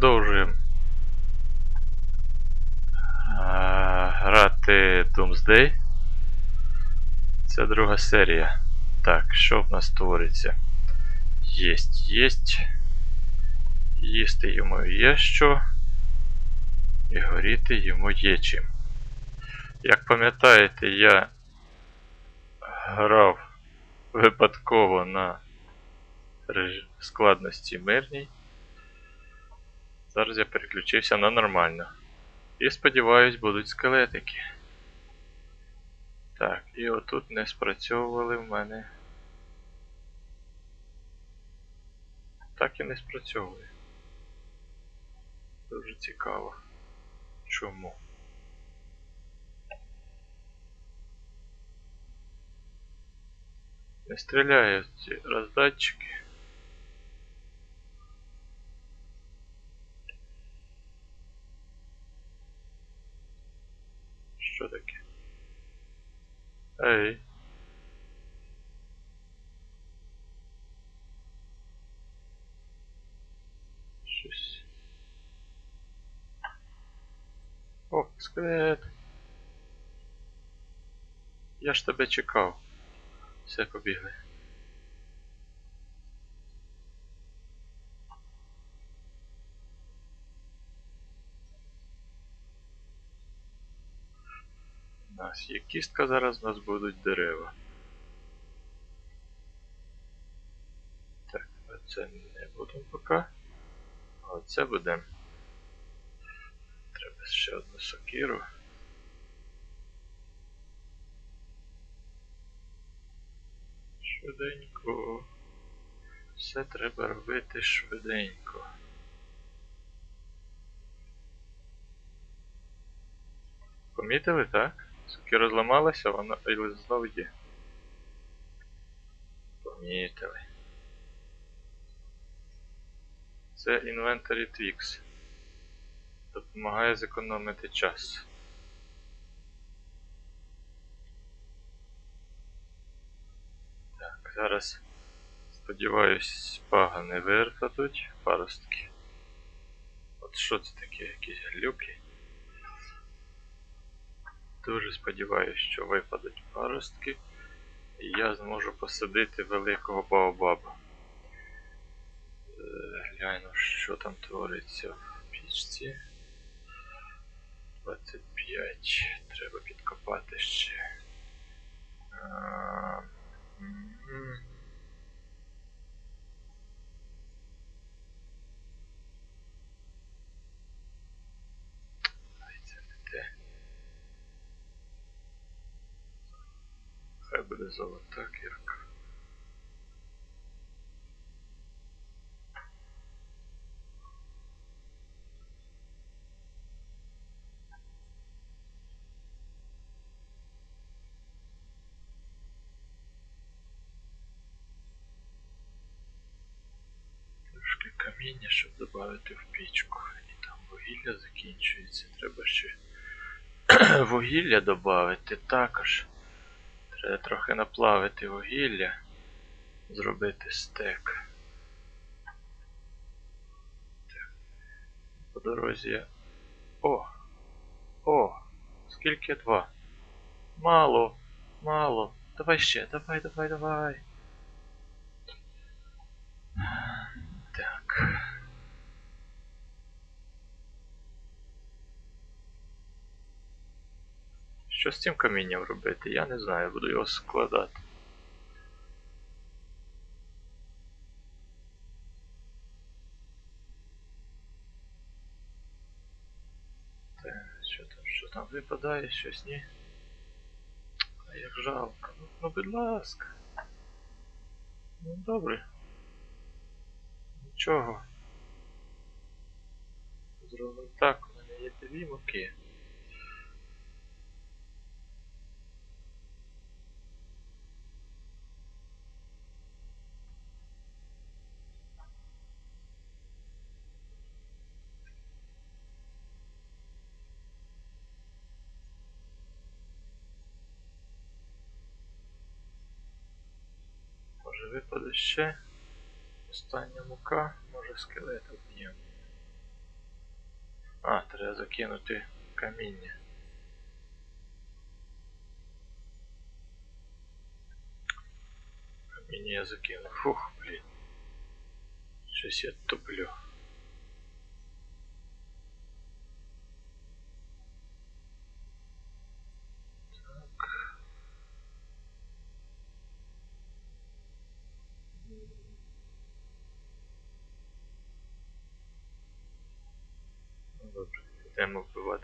Продовжуємо грати Doomsday. Це друга серія. Так, що в нас твориться? Єсть, єсть. Їсти йому є що. І горіти йому є чим. Як пам'ятаєте, я грав випадково на складності мирній. Зараз я переключився на нормально. І сподіваюсь, будуть скелетики. Так, і отут не спрацьовували в мене. Так і не спрацьовує. Дуже цікаво. Чому? Не стріляють ці роздатчики. Що таке? Ей. Щось. О, скелет. Я ж тебе чекав. Все побігли. Нас є кістка, зараз у нас будуть дерева. Так, оце не будемо поки. А оце будемо. Треба ще одну сокиру. Швиденько. Все треба робити швиденько. Помітили, так? Сокира зламалася, вона але знову є. Помітили. Це Inventory Twix. Допомагає зекономити час. Так, зараз сподіваюсь, пагани вирватуть паростки. От що це таке, якісь глюки? Дуже сподіваюся, що випадуть паростки, і я зможу посадити великого баобаба. Е, Гляну, що там твориться в пічці. 25. Треба підкопати ще. А, мгм. Ай, це не те. Хай буде золота кірка. Трошки каміння, щоб додати в пічку. І там вугілля закінчується. Треба ще вугілля додати також. Треба трохи наплавити вугілля. Зробити стек. Так. По дорозі. О! О! Скільки два? Мало, мало. Давай ще, давай, давай, давай. Так. Що з цим камінням робити? Я не знаю, буду його складати. Так, що там, що там випадає, щось ні? А як жалко. Ну, ну будь ласка. Ну добре. Нічого. Зробимо так, у мене є дві муки. ще. Остання мука, може скелета вб'ємо. А, треба закинути каміння. Каміння я закинув. Фух, блін. Щось я туплю.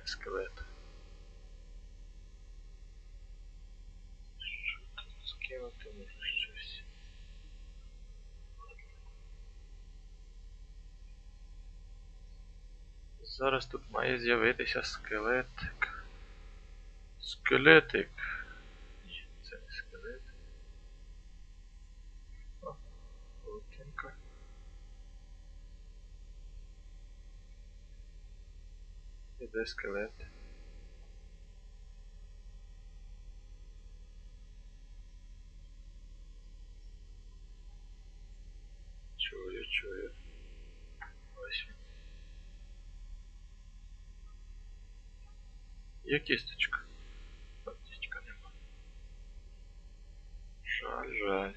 Скелета. Що тут скинути може щось? Зараз тут має з'явитися скелетик. Скелетик. Іде скелет. Чую, чую. Ось він. Є кісточка. А, Кісточка нема. Жаль, жаль.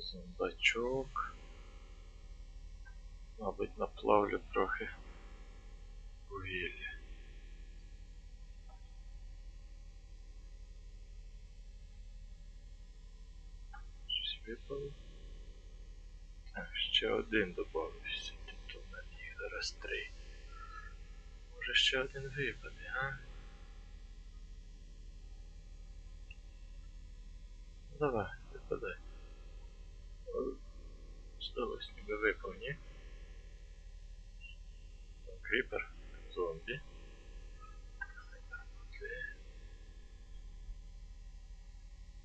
Зомбачок. Мабуть, наплавлю трохи вугілля. Щось випало. Так, ще один додався. Тобто в мене зараз три. Може ще один випаде, а? Ну, Давай, випадай. О, Здалось, ніби випав, ні? Там кріпер, зомбі. Окей.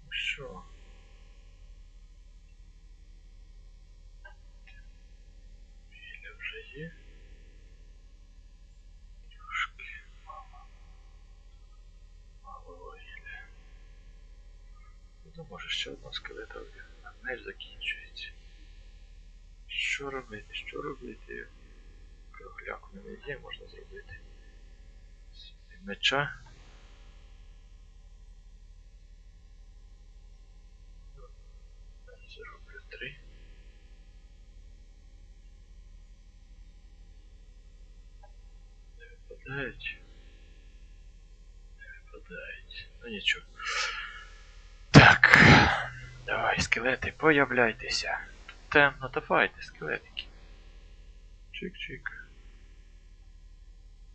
Ну що? Віля вже є. Трошки мало. Мало вугілля. Ну, може ще одного скелета вб'ю. А меч закінчується. Що робити? Що робити? Кругляк у мене є, можна зробити. Сюди меча. Зроблю три. Не випадають. Не випадають. Ну нічого. Так. Давай, скелети, появляйтеся. Темно, давайте, скелетики. Чик-чик.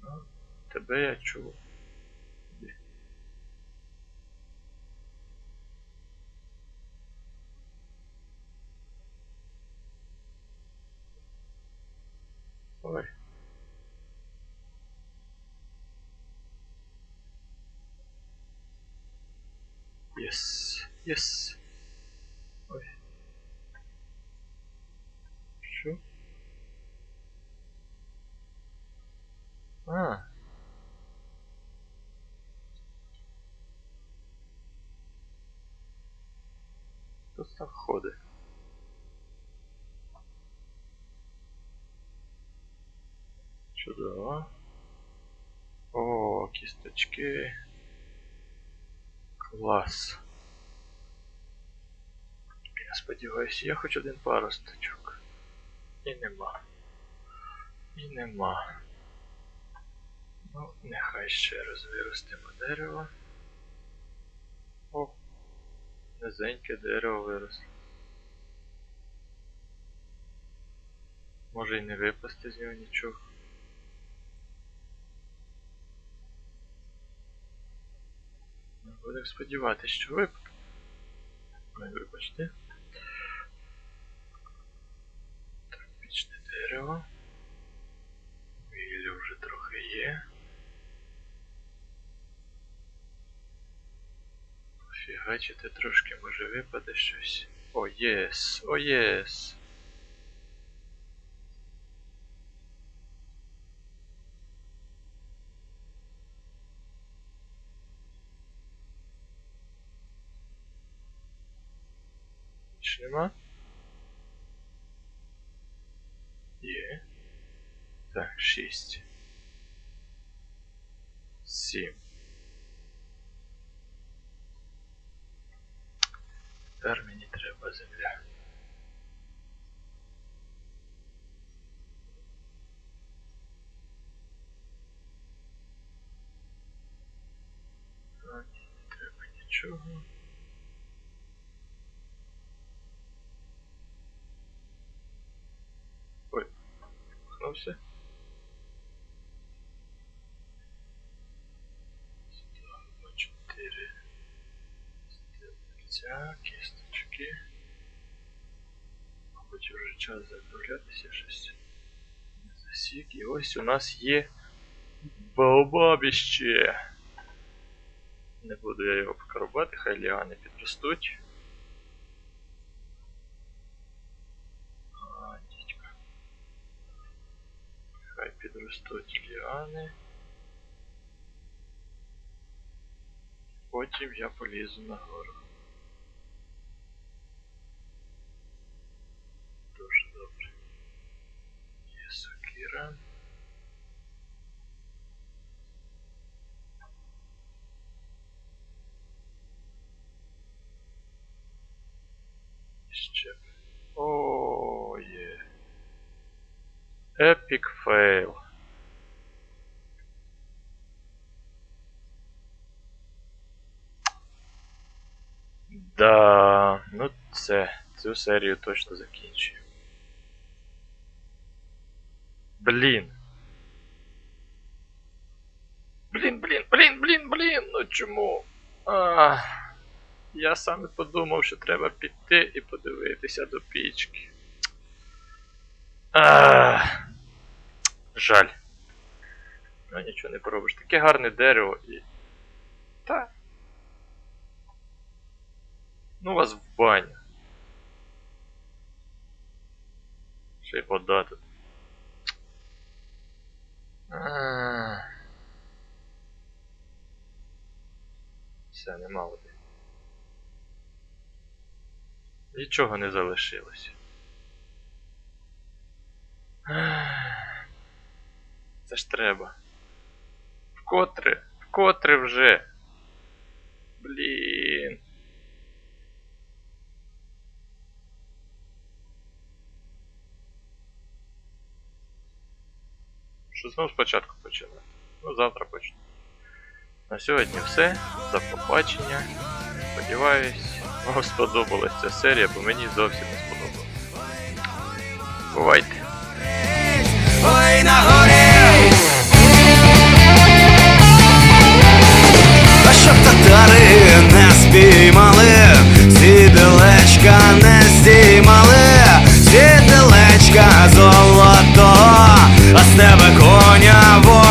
Ну, тебе я чув. Ой. Єс, єс. Ой. Що? А. Хто там ходить? Чудово. О, кісточки. Клас. Я сподіваюся, я хоч один паросточок. І нема. І нема. Ну, нехай ще раз виростемо дерево. О, низеньке дерево виросло. Може і не випасти з нього нічого. Будемо сподіватися, що випаде. Ой, вибачте. Так, пічне дерево. Фігачити трошки, може випаде щось. О єс, о єс. Ніч нема? Є. Так, шість. Сім. Тепер мені треба земля. А, ні, не треба нічого. Ой, пхнувся. Ставимо чотири стебельця, кісточки. Мабуть, вже час заправлятися щось. Засік. І ось у нас є Баобабіще. Не буду я його покарбати, хай ліани підростуть. А, дідька. Хай підростуть ліани. Потім я полізу нагору. Дуже добре. Є сокира. Ще. О, є. Epic fail. Да, ну це, цю серію точно закінчую. Блін. Блін, блін, блін, блін, блін, ну чому? А, я саме подумав, що треба піти і подивитися до пічки. А, жаль. Ну нічого не поробиш. Таке гарне дерево і. Та. Ну вас в баню. Ще й вода тут. А. Все, нема води. Нічого не залишилося. Це ж треба. Вкотре, вкотре вже. Блін. що знову спочатку почали. Ну, завтра почну. На сьогодні все. До побачення. Сподіваюсь, вам сподобалася ця серія, бо мені зовсім не сподобалася. Бувайте! Ой, на горі! Та щоб татари не спіймали, сіделечка не здіймали, сіделечка золото а з тебе коня.